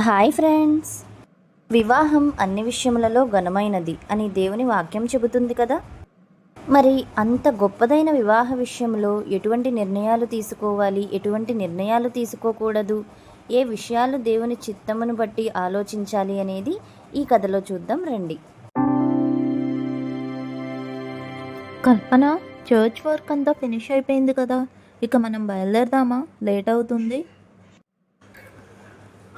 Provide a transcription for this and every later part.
Hi friends. వివాహం అన్ని విషయములలో ఘనమైనది అని దేవుని వాక్యం చెబుతుంది కదా? మరి అంత గొప్పదైన వివాహ విషయంలో ఎటువంటి నిర్ణయాలు తీసుకోవాలి? ఎటువంటి నిర్ణయాలు తీసుకోకూడదు? ఏ విషయాలు దేవుని చిత్తమును బట్టి ఆలోచించాలి అనేది ఈ కథలో చూద్దాం రండి. కల్పన చర్చ్ వర్క్ అంతా ఫినిష్ అయిపోయింది కదా. ఇక మనం బయలుదేరదామా? లేట్ అవుతుంది.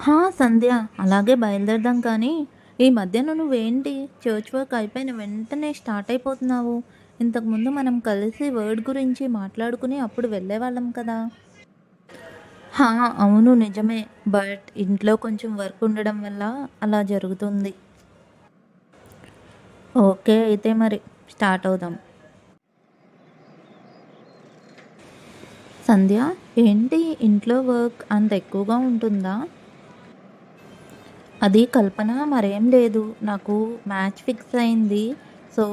హా సంధ్య అలాగే బయలుదేరదాం కానీ ఈ మధ్యన నువ్వేంటి? చర్చ్ వర్క్ అయిపోయిన వెంటనే స్టార్ట్ అయిపోతున్నావు. ఇంతకుముందు మనం కలిసి వర్డ్ గురించి మాట్లాడుకుని అప్పుడు వెళ్ళేవాళ్ళం కదా. హా అవును నిజమే. బట్ ఇంట్లో కొంచెం వర్క్ ఉండడం వల్ల అలా జరుగుతుంది. ఓకే అయితే మరి స్టార్ట్ అవుదాం. సంధ్య ఏంటి? ఇంట్లో వర్క్ అంత ఎక్కువగా ఉంటుందా? అది కల్పన మరేం లేదు. నాకు మ్యాచ్ ఫిక్స్ అయింది. సో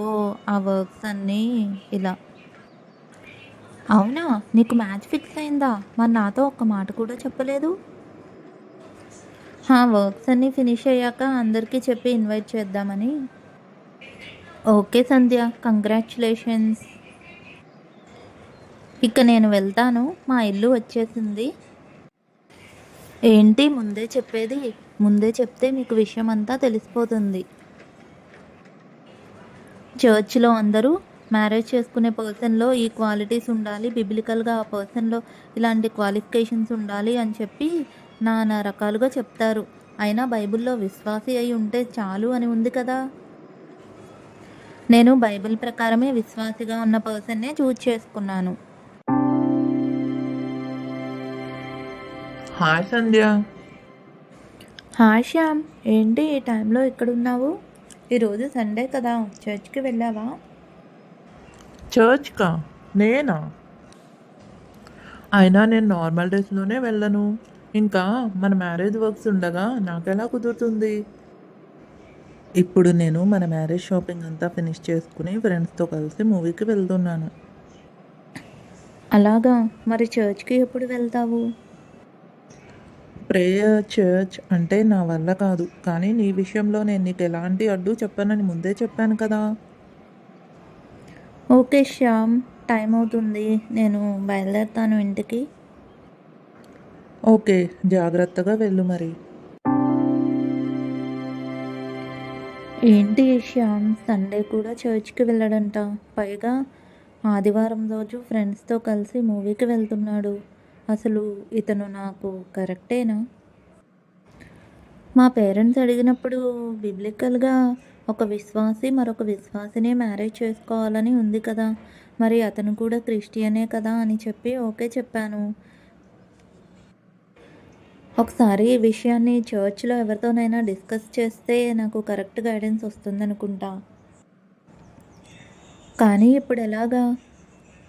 ఆ వర్క్స్ అన్నీ ఇలా. అవునా? నీకు మ్యాచ్ ఫిక్స్ అయిందా? మరి నాతో ఒక్క మాట కూడా చెప్పలేదు? వర్క్స్ అన్నీ ఫినిష్ అయ్యాక అందరికీ చెప్పి ఇన్వైట్ చేద్దామని. ఓకే సంధ్య. కంగ్రాచులేషన్స్. ఇక నేను వెళ్తాను. మా ఇల్లు వచ్చేసింది. ఏంటి ముందే చెప్పేది? ముందే చెప్తే మీకు విషయం అంతా తెలిసిపోతుంది. చర్చ్లో అందరూ మ్యారేజ్ చేసుకునే పర్సన్లో ఈ క్వాలిటీస్ ఉండాలి బిబ్లికల్గా ఆ పర్సన్లో ఇలాంటి క్వాలిఫికేషన్స్ ఉండాలి అని చెప్పి నానా రకాలుగా చెప్తారు. అయినా బైబిల్లో విశ్వాసి అయి ఉంటే చాలు అని ఉంది కదా? నేను బైబిల్ ప్రకారమే విశ్వాసిగా ఉన్న పర్సన్నే చూజ్ చేసుకున్నాను. హాయ్ సంధ్య. హాయ్ శ్యామ్ ఏంటి ఈ టైంలో ఎక్కడున్నావు? ఈరోజు సండే కదా చర్చ్కి వెళ్ళావా? చర్చ్కా? నేనా? అయినా నేను నార్మల్ డేస్లోనే వెళ్ళను. ఇంకా మన మ్యారేజ్ వర్క్స్ ఉండగా నాకెలా కుదురుతుంది? ఇప్పుడు నేను మన మ్యారేజ్ షాపింగ్ అంతా ఫినిష్ చేసుకుని ఫ్రెండ్స్తో కలిసి మూవీకి వెళ్తున్నాను. అలాగా? మరి చర్చ్కి ఎప్పుడు వెళ్తావు? ప్రేయర్ చర్చ్ అంటే నా వల్ల కాదు. కానీ నీ విషయంలో నేను నీకు ఎలాంటి అడ్డు చెప్పానని ముందే చెప్పాను కదా. ఓకే శ్యామ్ టైం అవుతుంది. నేను బయలుదేరుతాను ఇంటికి. ఓకే జాగ్రత్తగా వెళ్ళు మరి. ఏంటి శ్యామ్ సండే కూడా చర్చ్కి వెళ్ళడంట. పైగా ఆదివారం రోజు ఫ్రెండ్స్తో కలిసి మూవీకి వెళ్తున్నాడు. అసలు ఇతను నాకు కరెక్టేనా? మా పేరెంట్స్ అడిగినప్పుడు బిబ్లికల్గా ఒక విశ్వాసి మరొక విశ్వాసినే మ్యారేజ్ చేసుకోవాలని ఉంది కదా మరి అతను కూడా క్రిస్టియనే కదా అని చెప్పి ఓకే చెప్పాను. ఒకసారి ఈ విషయాన్ని చర్చ్లో ఎవరితోనైనా డిస్కస్ చేస్తే నాకు కరెక్ట్ గైడెన్స్ వస్తుందనుకుంటా. కానీ ఇప్పుడు ఎలాగా?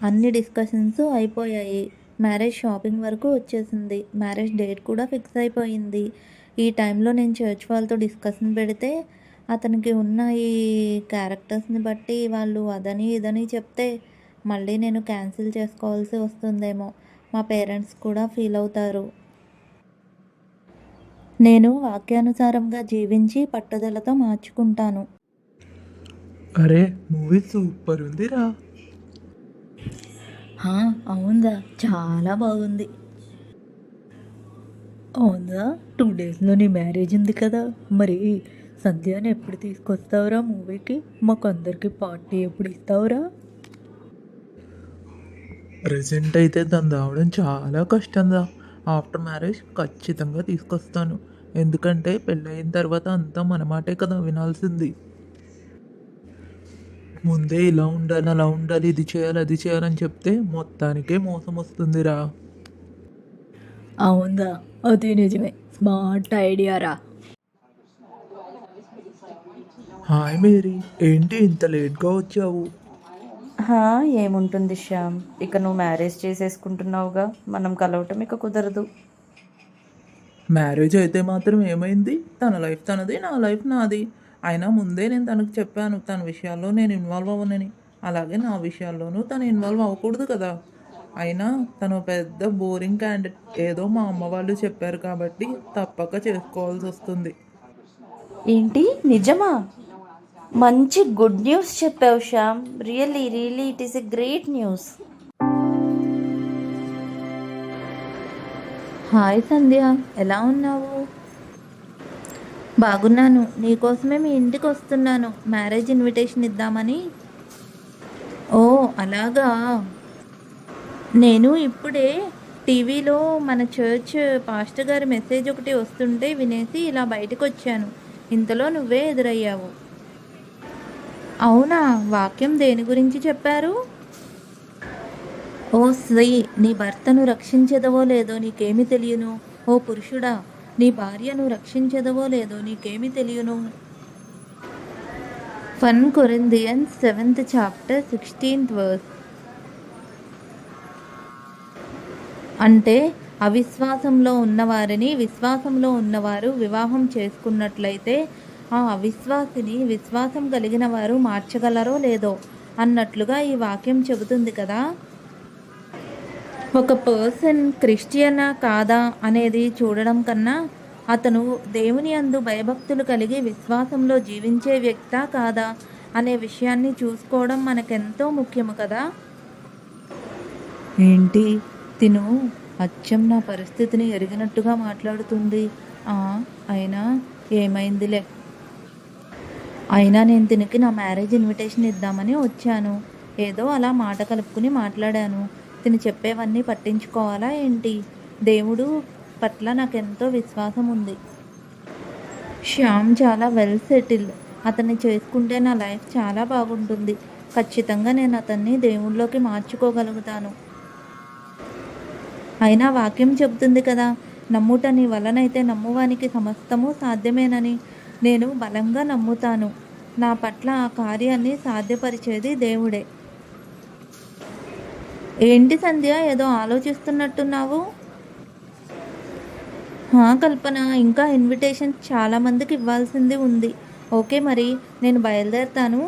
అన్ని డిస్కషన్స్ అయిపోయాయి. మ్యారేజ్ షాపింగ్ వరకు వచ్చేసింది. మ్యారేజ్ డేట్ కూడా ఫిక్స్ అయిపోయింది. ఈ టైంలో నేను చర్చ్ వాళ్ళతో డిస్కషన్ పెడితే అతనికి ఉన్న ఈ క్యారెక్టర్స్ని బట్టి వాళ్ళు అదని ఇదని చెప్తే మళ్ళీ నేను క్యాన్సిల్ చేసుకోవాల్సి వస్తుందేమో. మా పేరెంట్స్ కూడా ఫీల్ అవుతారు. నేను వాక్యానుసారంగా జీవించి పట్టుదలతో మార్చుకుంటాను. అరే మూవీ సూపర్ ఉందిరా. అవుందా? చాలా బాగుంది. అవుందా? టూ డేస్లో నీ మ్యారేజ్ ఉంది కదా. మరి సంధ్యాని ఎప్పుడు తీసుకొస్తావురా మూవీకి మాకు అందరికీ పార్టీ ఎప్పుడు ఇస్తావురా? ప్రజెంట్ అయితే దాన్ని రావడం చాలా కష్టంగా ఆఫ్టర్ మ్యారేజ్ ఖచ్చితంగా తీసుకొస్తాను. ఎందుకంటే పెళ్ళయిన తర్వాత అంతా మన మాటే కదా వినాల్సింది. ముందే ఇలా ఉండాలి అలా ఉండాలి ఇది చేయాలి అది చేయాలని చెప్తే మొత్తానికే మోసం వస్తుందిరా. అవుందా? అది నిజమే. స్మార్ట్ ఐడియా రా. హాయ్ మేరీ ఏంటి ఇంత లేట్గా వచ్చావు? హా, ఏముంటుంది శ్యామ్? ఇక నువ్వు మ్యారేజ్ చేసేసుకుంటున్నావుగా. మనం కలవటం ఇక కుదరదు. మ్యారేజ్ అయితే మాత్రం ఏమైంది? తన లైఫ్ తనది నా లైఫ్ నాది. అయినా ముందే నేను తనకు చెప్పాను తన విషయాల్లో నేను ఇన్వాల్వ్ అవ్వనని. అలాగే నా విషయాల్లోనూ తను ఇన్వాల్వ్ అవ్వకూడదు కదా. అయినా తను పెద్ద బోరింగ్ క్యాండిడేట్ ఏదో మా అమ్మ వాళ్ళు చెప్పారు కాబట్టి తప్పక చేసుకోవాల్సి వస్తుంది. ఏంటి? నిజమా? మంచి గుడ్ న్యూస్ చెప్పావు Shyam. Really really it is a great news hi Sandhya. ఎలా ఉన్నావు? బాగున్నాను. నీకోసమే మీ ఇంటికి వస్తున్నాను. మ్యారేజ్ ఇన్విటేషన్ ఇద్దామని. ఓ అలాగా? నేను ఇప్పుడే టీవీలో మన చర్చ్ పాస్టర్ గారి మెసేజ్ ఒకటి వస్తుంటే వినేసి ఇలా బయటకు వచ్చాను ఇంతలో నువ్వే ఎదురయ్యావు. అవునా? వాక్యం దేని గురించి చెప్పారు? ఓ శ్రీ నీ భర్తను రక్షించదవో లేదో నీకేమి తెలియను? ఓ పురుషుడా నీ భార్యను రక్షించదవో లేదో నీకేమి తెలియను. Fun Corinthians seventh chapter sixteenth verse. అంటే అవిశ్వాసంలో ఉన్నవారిని విశ్వాసంలో ఉన్నవారు వివాహం చేసుకున్నట్లయితే ఆ అవిశ్వాసిని విశ్వాసం కలిగిన వారు మార్చగలరో లేదో అన్నట్లుగా ఈ వాక్యం చెబుతుంది కదా. ఒక పర్సన్ క్రిస్టియనా కాదా అనేది చూడడం కన్నా అతను దేవుని అందు భయభక్తులు కలిగి విశ్వాసంలో జీవించే వ్యక్తా కాదా అనే విషయాన్ని చూసుకోవడం మనకెంతో ముఖ్యము కదా? ఏంటి? తిను. అచ్చం నా పరిస్థితిని ఎరిగినట్టుగా మాట్లాడుతుంది. ఆ, అయినా ఏమైందిలే? అయినా నేను తినికి నా మ్యారేజ్ ఇన్విటేషన్ ఇద్దామని వచ్చాను. ఏదో అలా మాట కలుపుకుని మాట్లాడాను. తిని చెప్పేవన్నీ పట్టించుకోవాలా ఏంటి? దేవుడు పట్ల నాకెంతో విశ్వాసం ఉంది శ్యామ్ చాలా వెల్ సెటిల్డ్ అతన్ని చేసుకుంటే నా లైఫ్ చాలా బాగుంటుంది. ఖచ్చితంగా నేను అతన్ని దేవుళ్ళలోకి మార్చుకోగలుగుతాను. అయినా వాక్యం చెబుతుంది కదా నమ్ముట నీ వలనైతే నమ్మువానికి సమస్తము సాధ్యమేనని. నేను బలంగా నమ్ముతాను. నా పట్ల ఆ కార్యాన్ని సాధ్యపరిచేది దేవుడే. ఏంటి సంధ్య ఏదో ఆలోచిస్తున్నట్టున్నావు? హా, కల్పన ఇంకా ఇన్విటేషన్ చాలా మందికి ఇవ్వాల్సింది ఉంది. ఓకే మరి నేను బయలుదేరుతాను.